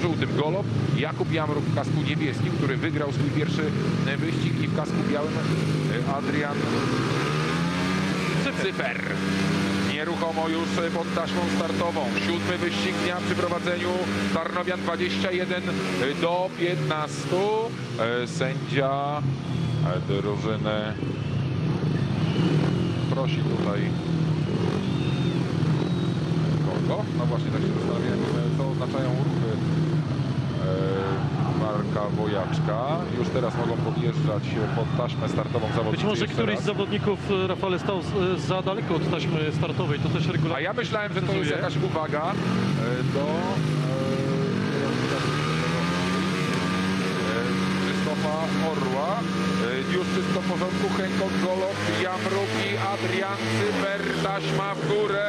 niebiesko-żółtym Golob, Jakub Jamruk w kasku niebieskim, który wygrał swój pierwszy e, wyścig i w kasku białym e, Adrian Cyfer. Nieruchomo już e, pod taśmą startową. Siódmy wyścig dnia przy prowadzeniu Tarnowian 21 do 15. E, Sędzia drużyny prosi tutaj kogo? No właśnie tak się zastanawiałem, e, co oznaczają ruchy Wojaczka. Już teraz mogą podjeżdżać pod taśmę startową zawodnicy. Być może któryś raz. z zawodników, e, Rafale, stał z- za daleko od taśmy startowej. To też A regularnie ja myślałem, że to jest jakaś uwaga e, do Orła. E, Już wszystko w porządku. Hancock, Golob, Jamruk i Adrian Cyber. Taśma w górę.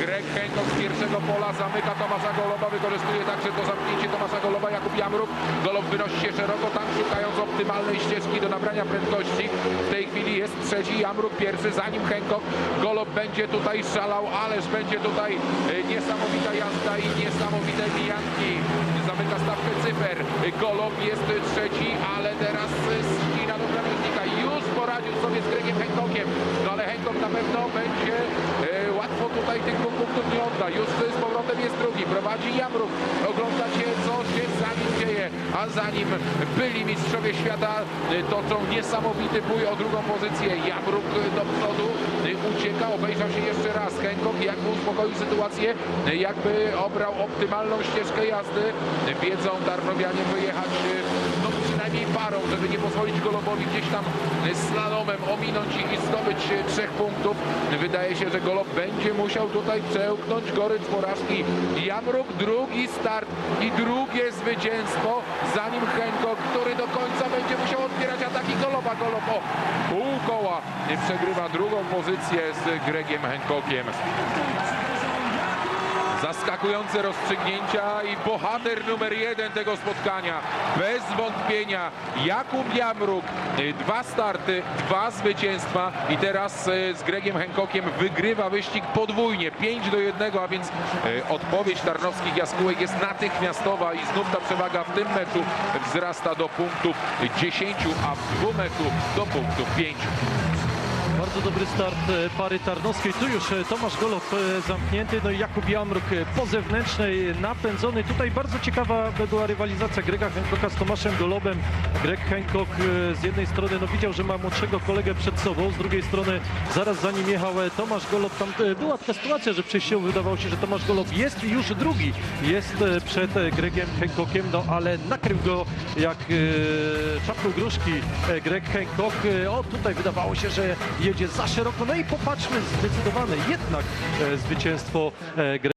Greg Hancock z pierwszego pola zamyka Tomasza Goloba. Wykorzystuje także to zamknięcie Tomasza Goloba. Jakub Jamruk. Golob wynosi się szeroko tam szukając optymalnej ścieżki do nabrania prędkości. W tej chwili jest trzeci Jamruk pierwszy, zanim Hancock. Golob będzie tutaj szalał, ależ będzie tutaj e, niesamowita jazda i niesamowite mijanki. Zamyka stawkę cyfer. Golob jest trzeci, ale teraz e, ścina do krawężnika. Już poradził sobie z Gregiem Hancockiem. No ale Hancock na będzie e, łatwo tutaj tych punktów nie odda. Już z powrotem jest drugi. Prowadzi Jamruk. Oglądacie co się za nim dzieje. A za nim byli mistrzowie świata e, toczą niesamowity bój o drugą pozycję. Jamruk e, do przodu ucieka. Obejrzał się jeszcze raz. Hancock jakby uspokoił sytuację. Jakby obrał optymalną ścieżkę jazdy. Wiedzą Tarnowianie wyjechać no przynajmniej parą, żeby nie pozwolić Golobowi gdzieś tam e, slalomem ominąć ich i zdobyć e, trzech punktów. Wydaje się, że Golob będzie musiał tutaj przełknąć gorycz porażki. Jamruk drugi start i drugie zwycięstwo, zanim Hancock, który do końca będzie musiał odbierać ataki Goloba. Golob o pół koła e, przegrywa drugą pozycję z Gregiem Hancockiem. Zaskakujące rozstrzygnięcia i bohater numer jeden tego spotkania. Bez wątpienia Jakub Jamruk. Y, Dwa starty, dwa zwycięstwa i teraz y, z Gregiem Hancockiem wygrywa wyścig podwójnie. 5 do 1, a więc y, odpowiedź tarnowskich jaskółek jest natychmiastowa i znów ta przewaga w tym meczu wzrasta do punktów 10, a w dwóch meczu do punktów 5. Bardzo dobry start e, pary tarnowskiej. Tu już e, Tomasz Golob e, zamknięty, no i Jakub Jamruk po zewnętrznej napędzony. Tutaj bardzo ciekawa była rywalizacja Grega Hancocka z Tomaszem Golobem. Greg Hancock e, z jednej strony no, widział, że ma młodszego kolegę przed sobą, z drugiej strony zaraz za nim jechał Tomasz Golob. Tam była taka sytuacja, że przejściowo wydawało się, że Tomasz Golob jest już drugi. Jest przed Gregiem Hancockiem, no ale nakrył go jak czapką gruszki Greg Hancock. E, O, tutaj wydawało się, że jedzie za szeroko. No i popatrzmy, zdecydowane jednak e, zwycięstwo e, Grega